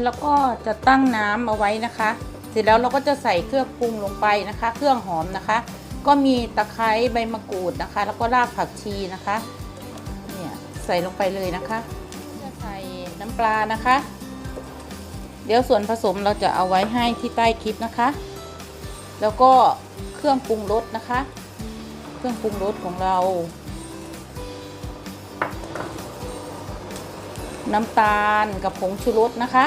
นี้เราก็จะตั้งน้ำเอาไว้นะคะ เสร็จแล้วเราก็จะใส่เครื่องปรุงลงไปนะคะ เครื่องหอมนะคะ ก็มีตะไคร้ใบมะกรูดนะคะ แล้วก็รากผักชีนะคะเนี่ยใส่ลงไปเลยนะคะจะใส่น้ำปลานะคะ เดี๋ยวส่วนผสมเราจะเอาไว้ให้ที่ใต้คลิปนะคะ แล้วก็เครื่องปรุงรสนะคะ เครื่องปรุงรสของเรา น้ำตาลกับผงชูรสนะคะ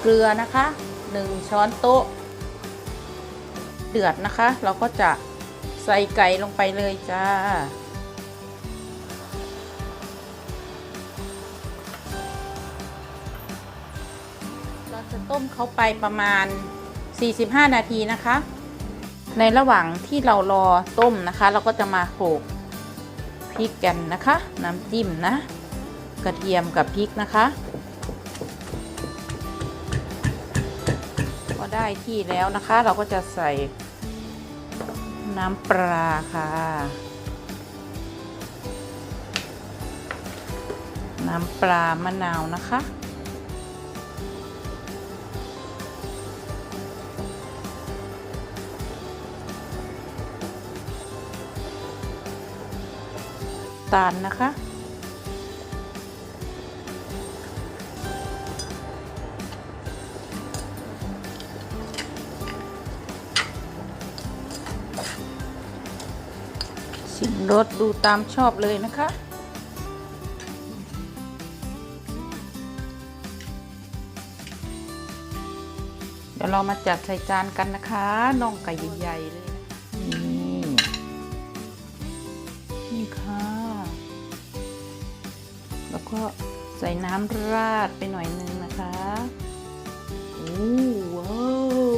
เกลือนะคะหนึ่งช้อนโต๊ะ เดือดนะคะ เราก็จะใส่ไก่ลงไปเลยจ้า เราจะต้มเขาไปประมาณ 45 นาทีนะคะ ในระหว่างที่เรารอต้มนะคะ เราก็จะมาโขลกพริกกันนะคะ น้ำจิ้มนะ กระเทียมกับพริกนะคะ ได้ที่แล้วนะคะ เราก็จะใส่น้ำปลาค่ะ น้ำปลามะนาวนะคะ ตาลนะคะ ชิมรสดูตามชอบเลยนะคะ เดี๋ยวเรามาจัดใส่จานกันนะคะน่องไก่ใหญ่ๆเลยนะคะนี่นี่ค่ะ แล้วก็ใส่น้ำราดไปหน่อยนึงนะคะโอ้ว้าว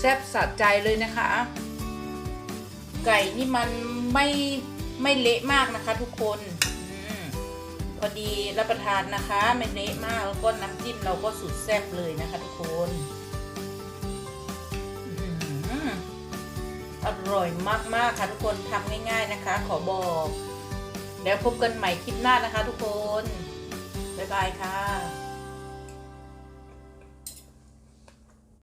แซ่บสะใจเลยนะคะ ไก่นี่มันไม่ไม่เละมากนะคะ ทุกคนอพอดีรับประทานนะคะ ไม่เละมากแล้วก็น้ำจิ้มเราก็สุดแซ่บเลยนะคะ ทุกคนอืมอร่อยมากๆค่ะทุกคนทำง่าย ๆนะคะ ขอบอก แล้วพบกันใหม่คลิปหน้านะคะ ทุกคน บ๊ายบายค่ะ